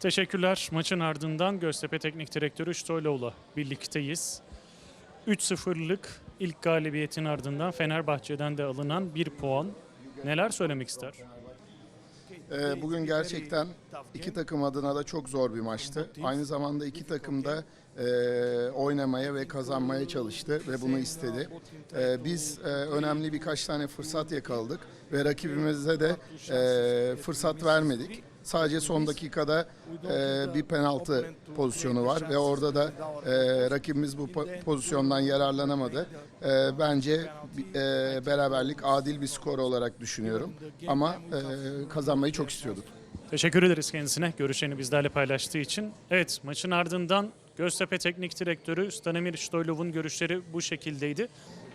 Teşekkürler. Maçın ardından Göztepe Teknik Direktörü Stoylov'la birlikteyiz. 3-0'lık ilk galibiyetin ardından Fenerbahçe'den de alınan bir puan. Neler söylemek ister? Ee, Bugün gerçekten iki takım adına da çok zor bir maçtı. Aynı zamanda iki takım da e, oynamaya ve kazanmaya çalıştı ve bunu istedi. Ee, Biz e, önemli birkaç tane fırsat yakaladık ve rakibimize de e, fırsat vermedik. Sadece son dakikada e, bir penaltı pozisyonu var ve orada da e, rakibimiz bu po- pozisyondan yararlanamadı. E, bence e, beraberlik adil bir skor olarak düşünüyorum ama e, kazanmayı çok istiyorduk. Teşekkür ederiz kendisine görüşlerini bizlerle paylaştığı için. Evet maçın ardından Göztepe Teknik Direktörü Stanimir Stoylov'un görüşleri bu şekildeydi.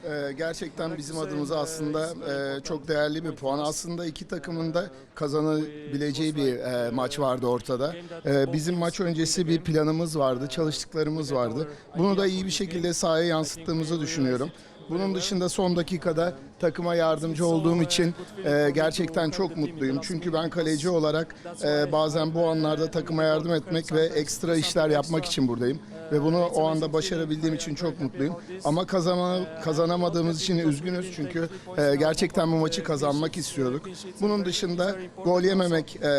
Ee, gerçekten bizim adımıza aslında e, çok değerli bir puan. Aslında iki takımın da kazanabileceği bir e, maç vardı ortada. E, bizim maç öncesi bir planımız vardı, çalıştıklarımız vardı. Bunu da iyi bir şekilde sahaya yansıttığımızı düşünüyorum. Bunun dışında son dakikada takıma yardımcı olduğum için e, gerçekten çok mutluyum. Çünkü ben kaleci olarak e, bazen bu anlarda takıma yardım etmek ve ekstra işler yapmak için buradayım. Ve bunu o anda başarabildiğim için çok mutluyum. Ama kazana, kazanamadığımız için üzgünüz çünkü e, gerçekten bu maçı kazanmak istiyorduk. Bunun dışında gol yememek e,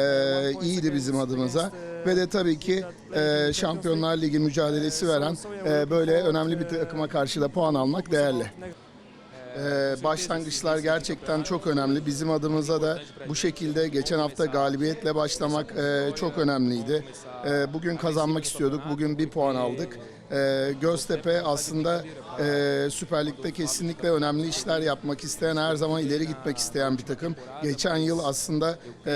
iyiydi bizim adımıza. Ve de tabii ki e, Şampiyonlar Ligi mücadelesi veren e, böyle önemli bir takıma karşı da puan almak değerli. Ee, başlangıçlar gerçekten çok önemli. Bizim adımıza da bu şekilde geçen hafta galibiyetle başlamak e, çok önemliydi. E, bugün kazanmak istiyorduk. Bugün bir puan aldık. E, Göztepe aslında e, Süper Lig'de kesinlikle önemli işler yapmak isteyen, her zaman ileri gitmek isteyen bir takım. Geçen yıl aslında e,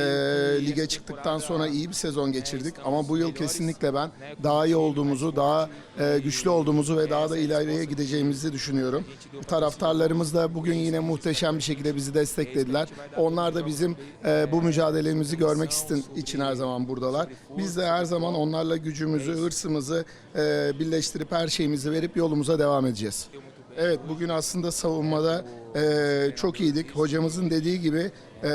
lige çıktıktan sonra iyi bir sezon geçirdik. Ama bu yıl kesinlikle ben daha iyi olduğumuzu, daha e, güçlü olduğumuzu ve daha da ileriye gideceğimizi düşünüyorum. Taraftarlarımız da bugün yine muhteşem bir şekilde bizi desteklediler. Onlar da bizim e, bu mücadelemizi görmek için her zaman buradalar. Biz de her zaman onlarla gücümüzü, hırsımızı e, birleştirip her şeyimizi verip yolumuza devam edeceğiz. Evet bugün aslında savunmada e, çok iyiydik. Hocamızın dediği gibi e,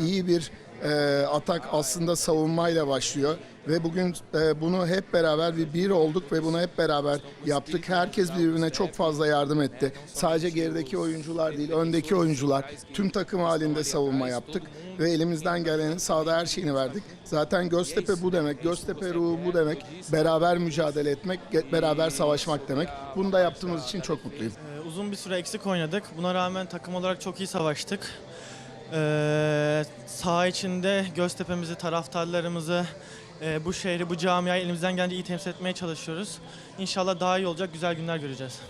iyi bir e, atak aslında savunmayla başlıyor ve bugün e, bunu hep beraber bir bir olduk ve bunu hep beraber yaptık. Herkes birbirine çok fazla yardım etti. Sadece gerideki oyuncular değil, öndeki oyuncular tüm takım halinde savunma yaptık ve elimizden gelenin sahada her şeyini verdik. Zaten Göztepe bu demek, Göztepe ruhu bu demek. Beraber mücadele etmek, beraber savaşmak demek. Bunu da yaptığımız için çok mutluyum. Ee, Uzun bir süre eksik oynadık. Buna rağmen takım olarak çok iyi savaştık. Ee, içinde Göztepe'mizi, taraftarlarımızı, e, bu şehri, bu camiayı elimizden gelince iyi temsil etmeye çalışıyoruz. İnşallah daha iyi olacak, güzel günler göreceğiz.